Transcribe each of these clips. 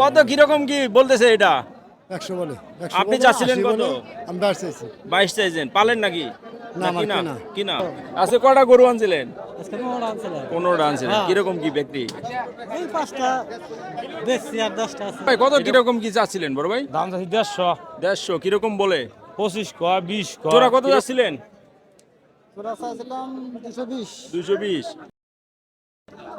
কত কীরকম কি বলতেছে এটা? একশো বলে আপনি চাচ্ছিলেন কত? আমি বাইশ চাইছি। বাইশ চাইছেন পালেন নাকি? না, আজকে কটা গরু আনছিলেন? পনেরোটা আনছিলেন। হ্যাঁ। কীরকম কি ব্যক্তি ভাই কত কীরকম কি চাচ্ছিলেন বড় ভাই? দাম চাচ্ছি দেড়শো। দেড়শো কীরকম বলে? পঁচিশ কয়া বিশ কয়া কত যাচ্ছিলেন দুশো বিশ। দুশো বিশ।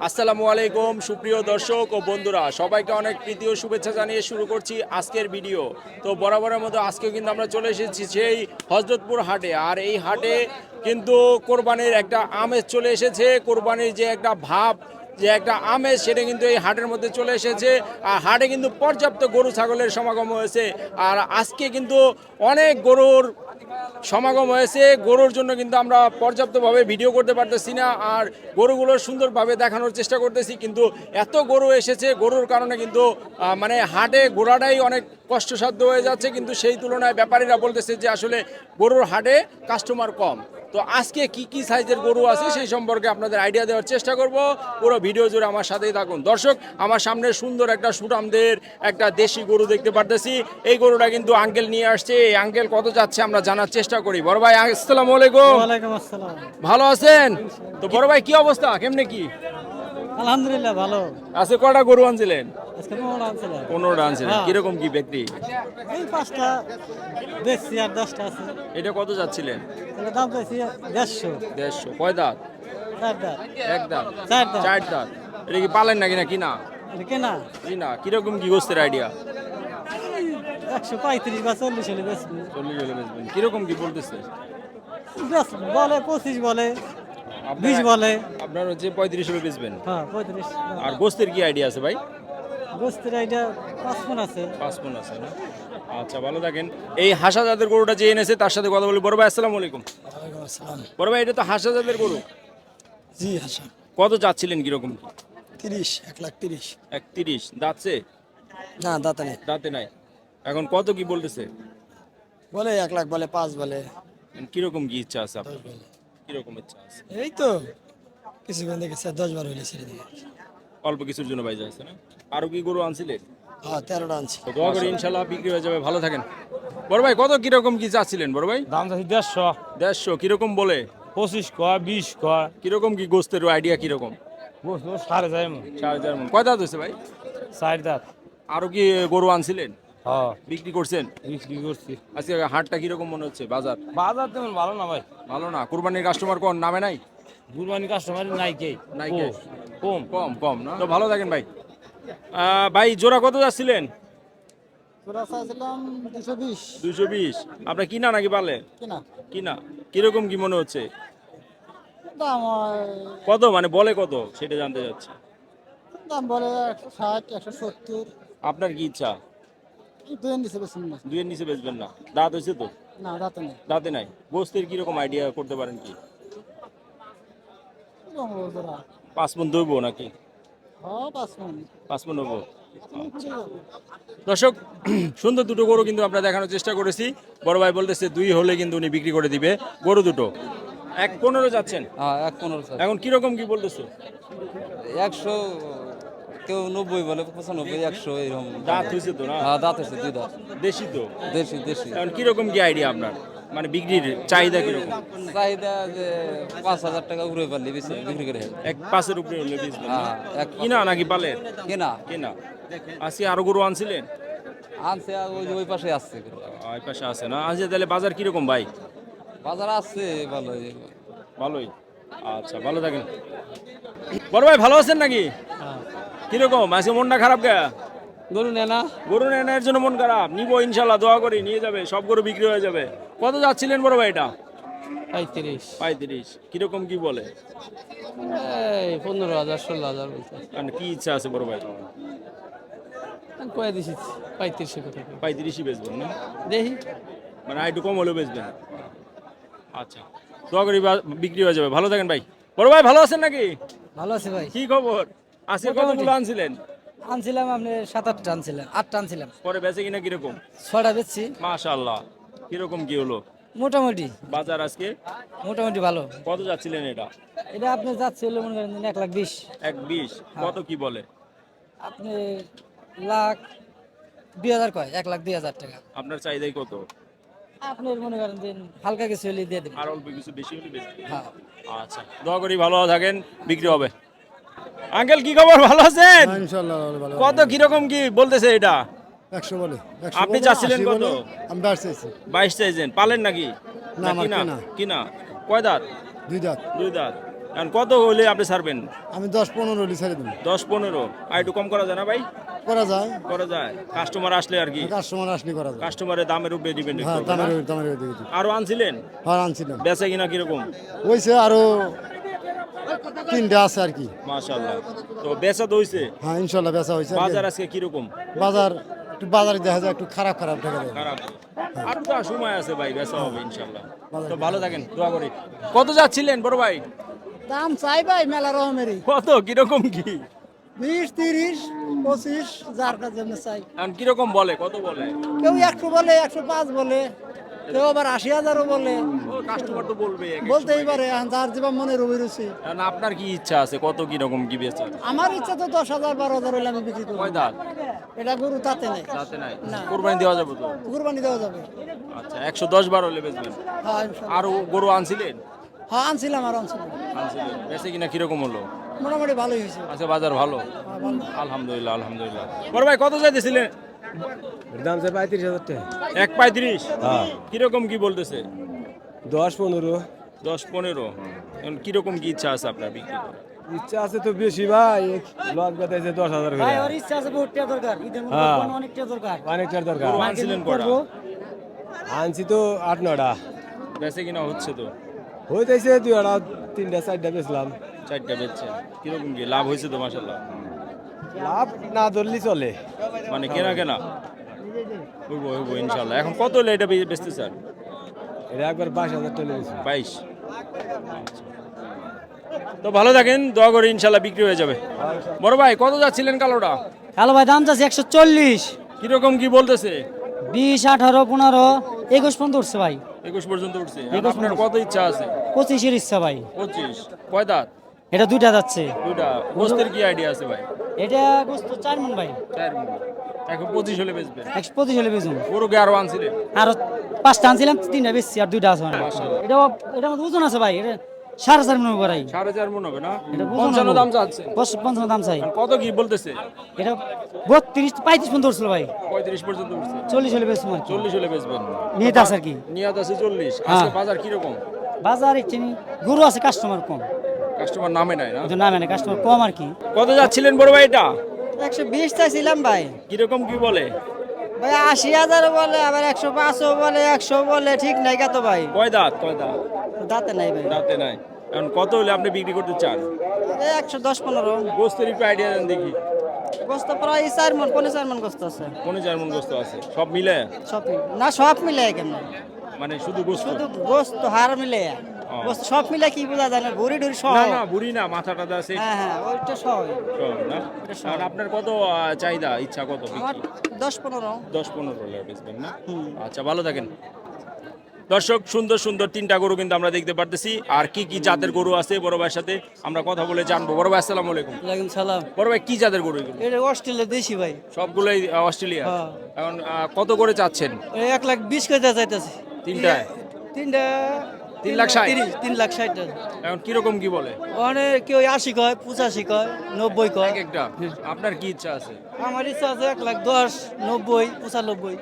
আসসালামু আলাইকুম, সুপ্রিয় দর্শক ও বন্ধুরা, সবাইকে অনেক প্রীতি ও শুভেচ্ছা জানিয়ে শুরু করছি আজকের ভিডিও। তো বরাবরের মতো আজকেও কিন্তু আমরা চলে এসেছি সেই হজরতপুর হাটে, আর এই হাটে কিন্তু কোরবানির একটা আমেজ চলে এসেছে, কোরবানির যে একটা ভাব, যে একটা আমেজ, সেটা কিন্তু এই হাটের মধ্যে চলে এসেছে, আর হাটে কিন্তু পর্যাপ্ত গরু, ছাগলের সমাগম হয়েছে, আর আজকে কিন্তু অনেক গরুর সমাগম হয়েছে। গরুর জন্য কিন্তু আমরা পর্যাপ্তভাবে ভিডিও করতে পারতেছি না আর গরুগুলো সুন্দরভাবে দেখানোর চেষ্টা করতেছি। কিন্তু এত গরু এসেছে, গরুর কারণে কিন্তু মানে হাটে ঘোরাটাই অনেক কষ্টসাধ্য হয়ে যাচ্ছে। কিন্তু সেই তুলনায় ব্যাপারীরা বলতেছে যে আসলে গরুর হাটে কাস্টমার কম। তো আজকে কি কি সাইজের গরু আছে সেই সম্পর্কে আপনাদের আইডিয়া দেওয়ার চেষ্টা করব। পুরো ভিডিও জুড়ে আমার সাথেই থাকুন। দর্শক আমার সামনে সুন্দর একটা সুটামদের একটা দেশি গরু দেখতে পারতেছি। এই গরুটা কিন্তু আঙ্কেল নিয়ে আসছে। এই আঙ্কেল কত যাচ্ছে আমরা জানার চেষ্টা করি। বড় ভাই আসসালামু আলাইকুম। ভালো আছেন? তো বড় ভাই কি অবস্থা? কেমনে কি? আলহামদুলিল্লাহ ভালো। আজকে কটা গরু আনছিলেন? আজকে মোহর আনছিলাম। পনেরোটা আনছিলেন। হ্যাঁ। কীরকম কি ব্যক্তি এই পাঁচটা বেশি আর দশটা আছে। এটা কত যাচ্ছিলেন? তাহলে দাম চাইছি দেড়শো। দেড়শো। কয় দাঁত? চার দাম এক দাঁত। চার দাম চার দাঁত। এটা কি পালেন নাকি না কিনা? এটা কেনা? কিনা। কীরকম কি গোস্তের আইডিয়া একশো পঁয়ত্রিশ বা চল্লিশ হলে বেশি চল্লিশ হলে বেচবেন। কীরকম কি বলতেছে? বলে পঁচিশ বলে। বিশ বলে। আপনার হচ্ছে পঁয়ত্রিশ হলে বেচবেন হ্যাঁ পঁয়ত্রিশ। আর গোস্তের কি আইডিয়া আছে ভাই? গোস্তের এটা পাঁচ মন আছে। পাঁচ মন আছে না? আচ্ছা ভালো থাকেন। এই হাসা জাতের গরুটা যে এনেছে তার সাথে কথা বলি। বড় ভাই আসসালামু আলাইকুম। বড় ভাই এটা তো হাসা জাতের গরু। জি হাসা। কত চাচ্ছিলেন কীরকম? তিরিশ এক লাখ তিরিশ। এক তিরিশ দাঁতছে? না দাঁতা নেই। দাঁতে নাই। এখন কত কি বলতেছে? বলে এক লাখ বলে পাঁচ বলে। কীরকম কি ইচ্ছা আছে আপনার? কীরকম ইচ্ছা আছে? এই তো কিছুক্ষণ দেখেছে দশ বার হইলে ছেড়ে দিয়ে। অল্প কিছুর জন্য বাইজা আছে না? আরও কি গরু আনছিলেন হ্যাঁ তেরোটা আনছি। দোয়া করি ইনশাল্লাহ বিক্রি হয়ে যাবে ভালো থাকেন। বড় ভাই কত কীরকম কি চাচ্ছিলেন বড় ভাই? দাম চাচ্ছি দেড়শো। দেড়শো কীরকম বলে? পঁচিশ কয়া বিশ কয়া। কীরকম কি গোস্তের আইডিয়া কীরকম? বসবো সাড়ে মন। চার হাজার মন। কয় দাঁত হয়েছে ভাই? চার দাঁত। আরও কি গরু আনছিলেন? বিক্রি করছেন? বিক্রি করছি। আজকে হাটটা কীরকম মনে হচ্ছে? বাজার? বাজার তেমন ভালো না ভাই। ভালো না। কুরবানির কাস্টমার কোন নামে নাই? গুরবানি কাস্টমার নাই কে? নাই কে? কম। কম কম না? তো ভালো থাকেন ভাই। ভাই জোড়া কত যাচ্ছিলেন? দুশো বিশ। আপনার কিনা নাকি পালে কিনা। কিনা। কীরকম কি মনে হচ্ছে? কত? মানে বলে কত? সেটা জানতে চাচ্ছি। দাম বলে একশো ষাট একশো সত্তর। আপনার কি ইচ্ছা? দুই নিচে বেশি না। দুইয়ের নিচে বেচবেন না। দাঁত হয়েছে তো? না রাতে নেই। দাঁতে নাই। গোস্তের কীরকম আইডিয়া করতে পারেন কি? পাঁচ মন দইব নাকি? হ্যাঁ পাঁচ মন। হব। দর্শক সুন্দর দুটো গরু কিন্তু আমরা দেখানোর চেষ্টা করেছি। বড় ভাই বলতেছে দুই হলে কিন্তু উনি বিক্রি করে দিবে। গরু দুটো। এক পনেরো যাচ্ছেন? হ্যাঁ এক পনেরো এখন কীরকম কি বলতেছে? একশো কেউ নব্বই বলে পঁচানব্বই একশো এরকম। দাঁত হয়েছে তো না? হ্যাঁ দাঁত আছে দুই দাঁত। দেশি তো? দেশি দেশি। এখন কীরকম কি আইডিয়া আপনার? মানে বিক্রির চাহিদা কীরকম? চাহিদা যে পাঁচ হাজার টাকা উপরে পারলে বেশি বিক্রি করে এক পাঁচের উপরে হলে না? হ্যাঁ এক কিনা নাকি পালের? কেনা। কিনা? আসি আরও গরু আনছিলেন? আনছে আর ওই যে ওই পাশে আসছে ওই পাশে আছে না? আজকে তাহলে বাজার কীরকম ভাই? বাজার আসছে ভালোই। ভালোই? আচ্ছা ভালো থাকেন। বড় ভাই ভালো আছেন নাকি? কীরকম? আজকে মনটা খারাপ কে? গরু নে না। গরু নেওয়ার জন্য মন খারাপ। নিবো ইনশাল্লাহ দোয়া করি নিয়ে যাবে সব গরু বিক্রি হয়ে যাবে। কত যাচ্ছিলেন বড় ভাই এটা পঁয়ত্রিশ। পঁয়ত্রিশ। কীরকম কি বলে? পনেরো হাজার ষোলো হাজার মানে কি ইচ্ছা আছে বড় ভাই কয়ে দিছি পঁয়ত্রিশশো কথা পঁয়ত্রিশই বেচবেন না? দেখি। মানে একটু কম হলেও বেচবেন। আচ্ছা। দোয়া করি বা- বিক্রি হয়ে যাবে। ভালো থাকেন ভাই। বড় ভাই ভালো আছেন নাকি? ভালো আছে ভাই। কি খবর? আজকে কতগুলো আনছিলেন? আনছিলাম আপনি সাত আটটা আনছিলাম আটটা আনছিলাম। পরে বেচে কিনা কীরকম? ছটা বেচছি। মাশাআল্লাহ। কীরকম কি হলো? মোটামুটি। বাজার আজকে? মোটামুটি ভালো। কত যাচ্ছিলেন এটা? এটা আপনি যাচ্ছে হলো মনে করেন এক লাখ বিশ। এক বিশ? কত কি বলে? আপনি লাখ দুই হাজার কয়? এক লাখ দুই হাজার টাকা। আপনার চাহিদাই কত? আপনার মনে করেন যে হালকা কিছু হলে দিয়ে দেবেন। আর অল্প কিছু বেশি হলে বেশি হ্যাঁ। আচ্ছা দোয়া করি ভালো থাকেন বিক্রি হবে। আঙ্কেল কি খবর? ভালো আছেন? ভালো কত কীরকম কি বলতেছে এটা? একশো বলে আপনি চাচ্ছিলেন কত? আমি বাইশ চাইছি। বাইশ চাইছেন। পালেন নাকি? না, কিনা। কয় দাঁত? দুই দাঁত। দুই দাঁত। কত হলে আপনি ছাড়বেন? আমি দশ পনেরো হলি ছেড়ে দশ পনেরো। আর একটু কম করা যায় না ভাই? করা যায়। করা যায়। কাস্টমার আসলে আর কি। কাস্টমার আসলে করা যায়। কাস্টমারের দামের উপরে ডিপেন্ড হ্যাঁ দামের দামের দিই। আরও আনছিলেন? আর আনছিলাম। বেচা কিনা কীরকম? ওইসে আরও তিনটা আছে আর কি। মাশাআল্লাহ। তো বেচা তো হইছে? হ্যাঁ ইনশাল্লাহ বেচা হয়েছে বাজার আজকে কীরকম? বাজার একটু বাজারে দেখা যায় একটু খারাপ খারাপ দেখা যায়। খারাপ। আর তো সময় আছে ভাই বেচা হবে ইনশাআল্লাহ। তো ভালো থাকেন দোয়া করি। কত যাচ্ছিলেন বড় ভাই? দাম চাই ভাই মেলা রকমেরই কত? কীরকম কি? বিশ তিরিশ পঁচিশ যার কাছে চাই। এখন কীরকম বলে কত বলে? কেউ একশো বলে একশো পাঁচ বলে। কেউ আবার আশি হাজারও বলে। ও কাস্টমার তো বলবে বলতেই পারে যার অভিরুচি এখন আপনার কি ইচ্ছা আছে? কত কীরকম কি বেচা? আমার ইচ্ছা তো দশ হাজার বারো হাজার হলে আমি বিক্রি করব। এটা গরু তাতে নেই। তাতে নাই। না। কোরবানি দেওয়া যাবে তো? কুরবানি দেওয়া যাবে। আচ্ছা একশো দশ বার হলে বেচবেন? হ্যাঁ আর গরু আনছিলেন? হ্যাঁ আনছিলাম আর আনছিলাম। আনছিলেন। কিনা কীরকম হলো? মোটামুটি ভালোই হয়েছে। আচ্ছা বাজার ভালো? হ্যাঁ, ভালো। আলহামদুলিল্লাহ আলহামদুলিল্লাহ। বড় ভাই কত চাইতেছিলেন? দাম চাই পঁয়ত্রিশ হাজার টাকা। এক পঁয়ত্রিশ? হ্যাঁ। কীরকম কি বলতেছে? দশ পনেরো। দশ পনেরো। এখন কীরকম কি ইচ্ছা আছে আপনার বিক্রি করার? ইচ্ছা আছে তো বেশি ভাই লস বাতাইছে দশ হাজার করে। ভাই ওর ইচ্ছা আছে বহুতটা দরকার। ঈদের মধ্যে হ্যাঁ। অনেকটা দরকার? অনেকটার দরকার। আনছিলেন কটা? করব। আনছি তো আট নটা। বেচে কিনা হচ্ছে তো? হইতেছে দুই আড়া তিনটা চারটা বেচলাম। চারটা বেচছে কীরকম কি? লাভ হয়েছে তো মাসাল্লাহ লাভ না ধরলি চলে। মানে কেনা কেনা? হইব হইব ইনশাল্লাহ এখন কত হলে এটা বেচতে স্যার এটা একবার বাইশ হাজার টাকা লেগেছে। বাইশ? তো ভালো থাকেন দোয়া করে ইনশাল্লাহ বিক্রি হয়ে যাবে। বড় ভাই কত যাচ্ছিলেন কালোটা? হ্যালো ভাই দাম চাচ্ছে একশো চল্লিশ। কীরকম কি বলতেছে? বিশ আঠারো পনেরো একুশ পর্যন্ত উঠছে ভাই। একুশ পর্যন্ত উঠছে। আপনার কত ইচ্ছা আছে? পঁচিশের ইচ্ছা ভাই। পঁচিশ। কয় দাঁত? এটা দুইটা যাচ্ছে। দুইটা। গোস্তের কি আইডিয়া আছে ভাই? এটা গোস্ত চার মন ভাই। চার মিনিট এখন পঁচিশ হলে বেচবেন একশো পঁচিশ হলে বেচুন। গরুকে আরও আনছিলেন? আরও পাঁচটা আনছিলাম তিনটা আর দুইটা আছে। মানে। এটা এটার ওজন আছে ভাই এটা সাড়ে চার মনে করাই সাড়ে চার মন হবে না? পঞ্চান্ন দাম চাচ্ছে। পঞ্চান্ন দাম চাই। কত কি বলতেছে? এটা বত্রিশ পঁয়ত্রিশ পর্যন্ত উঠছিল ভাই। পঁয়ত্রিশ পর্যন্ত উঠছে। চল্লিশ হলে চল্লিশ হলে বেচবেন। আছে আর কি। আছে চল্লিশ। হ্যাঁ। আজকে বাজার কীরকম? বাজার একটি গরু আছে কাস্টমার কম। কাস্টমার নামে নাই না? নামে না কাস্টমার কম আর কি। কত যাচ্ছিলেন বড় ভাই এটা একশো বিশ চাইছিলাম ভাই। কীরকম কি বলে? ভাই আশি হাজার বলে আবার একশো পাঁচশো বলে একশো বলে ঠিক নাই কত ভাই। কয় দাঁত? কয় দাঁত? দাঁতে নাই ভাই। দাঁতে নাই। এখন কত হলে আপনি বিক্রি করতে চান? একশো দশ পনেরো। গোস্তের একটু আইডিয়া দেন দেখি। গোস্ত প্রায় চার মন পনেরো চার মন গোস্ত আছে। কোন চার মন গোস্ত আছে। সব মিলে? সব না সব মিলে কেন? মানে শুধু গোস্ত? শুধু গোস্ত হার মিলে। সব মিলে কি বোঝা যায় না? ঘুরি ডুরি সহ। না না বুড়ি না মাথা টাথা আছে হ্যাঁ হ্যাঁ ওইটা সহ। সব না? আর আপনার কত চাহিদা ইচ্ছা কত আমার বিক্রি? দশ পনেরো। দশ পনেরো হলে বেচবেন না? আচ্ছা ভালো থাকেন। দর্শক সুন্দর সুন্দর তিনটা গরু কিন্তু আমরা দেখতে পারতেছি। আর কি কি জাতের গরু আছে বড় ভাইয়ের সাথে আমরা কথা বলে জানব। বড় ভাই আসসালামু আলাইকুম। ওয়ালাইকুম সালাম। বড় ভাই কি জাতের গরু এগুলো? এটা অস্ট্রেলিয়া দেশি ভাই। সবগুলোই অস্ট্রেলিয়া হ্যাঁ। এখন কত করে চাচ্ছেন? এক লাখ বিশ করে চাইতেছে। তিনটায়? তিনটা তিন লাখ ষাট? তিরিশ, তিন লাখ ষাট এখন কীরকম কি বলে? ওখানে কেউ আশি কয় পঁচাশি কয় নব্বই কয়। একটা। আপনার কি ইচ্ছা আছে? আমার ইচ্ছা আছে এক লাখ দশ নব্বই পঁচানব্বই।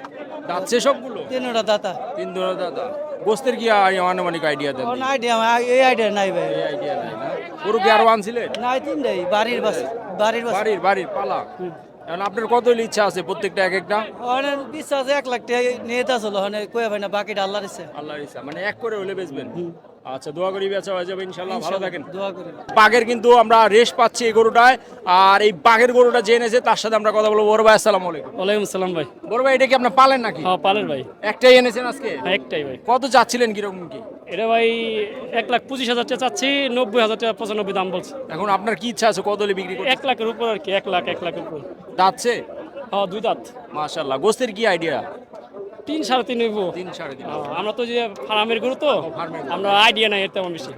যাচ্ছে সবগুলো? তিনটা দাতা। তিন ধরে দাদা গোস্তের কি আনুমানিক আইডিয়া দেন কোন আইডিয়া এই আইডিয়া নাই ভাই। এই আইডিয়া নাই না? গরু কি আরও আনছিলেন নাই তিনটাই বাড়ির বাস বাড়ির বাস। বাড়ির বাড়ির পালা। এখন আপনার কত ইচ্ছা আছে প্রত্যেকটা এক একটা? ওখানে বিশ্বাস এক লাখ টাকা নিয়ে আসল। কয়ে ভাই না বাকিটা আল্লাহর ইচ্ছে। আল্লাহর ইচ্ছা মানে এক করে হলে বেচবেন? আচ্ছা দোয়া করি বেচা হয়ে যাবে ইনশাল্লাহ ভালো থাকেন। দোয়া করি। বাঘের কিন্তু আমরা রেশ পাচ্ছি এই গরুটায় আর এই বাঘের গরুটা যে এনেছে তার সাথে আমরা কথা বলব। বড় ভাই আসসালামু আলাইকুম। ওয়ালাইকুম সালাম ভাই। বড় ভাই এটা কি আপনার পালেন নাকি? হ্যাঁ পালের ভাই। একটাই এনেছেন আজকে? হ্যাঁ একটাই ভাই। কত চাচ্ছিলেন কীরকম কি? এটা ভাই এক লাখ পঁচিশ হাজার টাকা চাচ্ছি নব্বই হাজার টাকা পঁচানব্বই দাম বলছে। এখন আপনার কি ইচ্ছা আছে কদলে বিক্রি করতে? এক লাখের উপর আর কি এক লাখ এক লাখের উপর। দাঁতছে? হ্যাঁ দুই দাঁত। মাশাল্লাহ গোস্তের কি আইডিয়া তিন সাড়ে তিন হইব। তিন সাড়ে তিন। আমরা তো যে ফার্মের গরু তো। আমরা আইডিয়া নাই এর তেমন বেশি।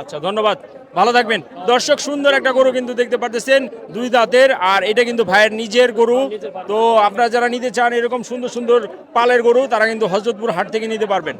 আচ্ছা ধন্যবাদ। ভালো থাকবেন। দর্শক সুন্দর একটা গরু কিন্তু দেখতে পারতেছেন দুই দাঁতের আর এটা কিন্তু ভাইয়ের নিজের গরু। তো আপনারা যারা নিতে চান এরকম সুন্দর সুন্দর পালের গরু তারা কিন্তু হজরতপুর হাট থেকে নিতে পারবেন।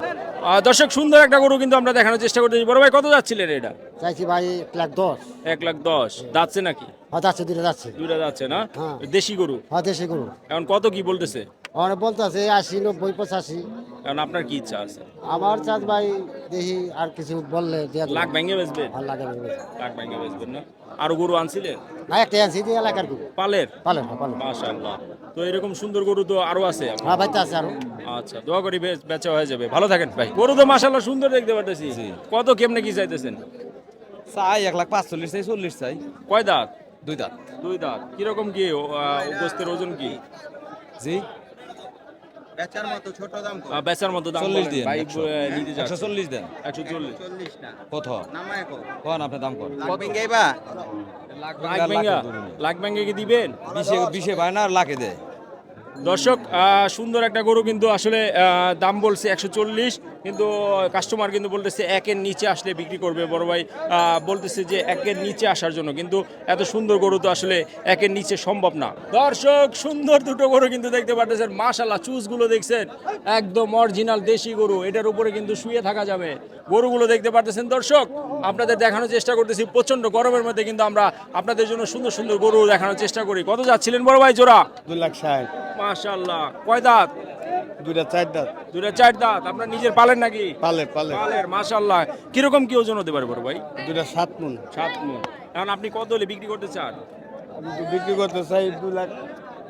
দর্শক সুন্দর একটা গরু কিন্তু আমরা দেখানোর চেষ্টা করতেছি। বড় ভাই কত যাচ্ছিলেন এটা? চাইছি ভাই এক লাখ দশ। এক লাখ দশ। যাচ্ছে নাকি? হ্যাঁ যাচ্ছে দুটো যাচ্ছে। দুইটা যাচ্ছে না? হ্যাঁ। দেশি গরু? হ্যাঁ দেশি গরু। এখন কত কি বলতেছে? আমার বলতে আছে আশি নব্বই পঁচাশি। কারণ আপনার কি ইচ্ছা আছে? আমার চাঁদ ভাই দেখি আর কিছু বললে লাখ ভেঙে ভালো লাগে বলবে। লাখ ভেঙে বেচবেন না? আরও গরু আনছিলেন না একটা আনছি দিয়ে এলাকার গরু। পালের? পালেন হ্যাঁ পালেন মাশাআল্লাহ। তো এরকম সুন্দর গরু তো আরও আছে? হ্যাঁ ভাইতে আছে আরও। আচ্ছা দোয়া করি বেচ- বেচা হয়ে যাবে। ভালো থাকেন ভাই। গরু তো মাশাআল্লাহ সুন্দর দেখতে পারতেছি। কত কেমনে কি চাইতেছেন? চাই এক লাখ পাঁচচল্লিশ চাই চল্লিশ চাই। কয় দাঁত? দুই দাঁত। দুই দাঁত। কীরকম কি গোস্তের ওজন কি? জি। বেচার মতো দাম চল্লিশ। দিন ভাই একশো। নিতে যাচ্ছে চল্লিশ দেন। একশো চল্লিশ। কত? কোন আপনার দাম কত? লাখ ভেঙ্গে কি দিবেন? বিশে বিশে ভাই না লাখে দেয় দর্শক সুন্দর একটা গরু কিন্তু আসলে দাম বলছে একশো চল্লিশ, কিন্তু কাস্টমার কিন্তু বলতেছে একের নিচে আসলে বিক্রি করবে। বড় ভাই বলতেছে যে একের নিচে আসার জন্য, কিন্তু এত সুন্দর গরু তো আসলে একের নিচে সম্ভব না। দর্শক, সুন্দর দুটো গরু কিন্তু দেখতে পাচ্ছেন মাশাল্লাহ চুজগুলো দেখছেন। একদম অরিজিনাল দেশি গরু, এটার উপরে কিন্তু শুয়ে থাকা যাবে। গরুগুলো দেখতে পারতেছেন দর্শক আপনাদের দেখানোর চেষ্টা করতেছি প্রচণ্ড গরমের মধ্যে কিন্তু আমরা আপনাদের জন্য সুন্দর সুন্দর গরু দেখানোর চেষ্টা করি। কত যাচ্ছিলেন বড় ভাই জোড়া? দুই লাখ ষাট। মাশাল্লাহ কয় দাঁত? দুইটা চার দাঁত। দুটা চার দাঁত। আপনার নিজের পালেন নাকি? পালে পালে। পালের মাশাল্লাহ কীরকম কি ওজন হতে পারে বড় ভাই? দুইটা সাত মন। সাত মন। এখন আপনি কত হলে বিক্রি করতে চান? বিক্রি করতে চাই দুই লাখ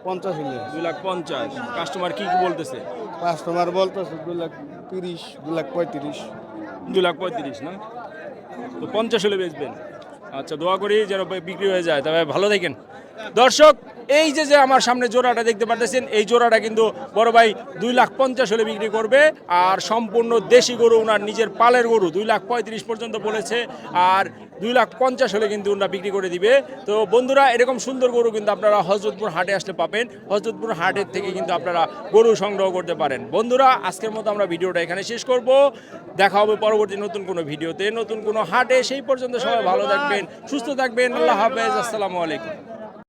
পঞ্চাশ হলে। দুই লাখ পঞ্চাশ। কাস্টমার কি কি বলতেছে? কাস্টমার বলতেছে দুই লাখ তিরিশ দুই লাখ পঁয়ত্রিশ। দুই লাখ পঁয়ত্রিশ, না? তো পঞ্চাশ হলে বেচবেন। আচ্ছা দোয়া করি যেন বিক্রি হয়ে যায়। তবে ভালো দেখেন দর্শক এই যে যে আমার সামনে জোড়াটা দেখতে পাচ্ছেন এই জোড়াটা কিন্তু বড় ভাই দুই লাখ পঞ্চাশ হলে বিক্রি করবে। আর সম্পূর্ণ দেশি গরু, ওনার নিজের পালের গরু, দুই লাখ পঁয়ত্রিশ পর্যন্ত বলেছে। আর দুই লাখ পঞ্চাশ হলে কিন্তু ওনারা বিক্রি করে দিবে। তো বন্ধুরা, এরকম সুন্দর গরু কিন্তু আপনারা হজরতপুর হাটে আসলে পাবেন। হজরতপুর হাটের থেকে কিন্তু আপনারা গরু সংগ্রহ করতে পারেন। বন্ধুরা, আজকের মতো আমরা ভিডিওটা এখানে শেষ করব। দেখা হবে পরবর্তী নতুন কোনো ভিডিওতে। নতুন কোনো হাটে, সেই পর্যন্ত সবাই ভালো থাকবেন, সুস্থ থাকবেন। আল্লাহ হাফেজ। আসসালামু আলাইকুম।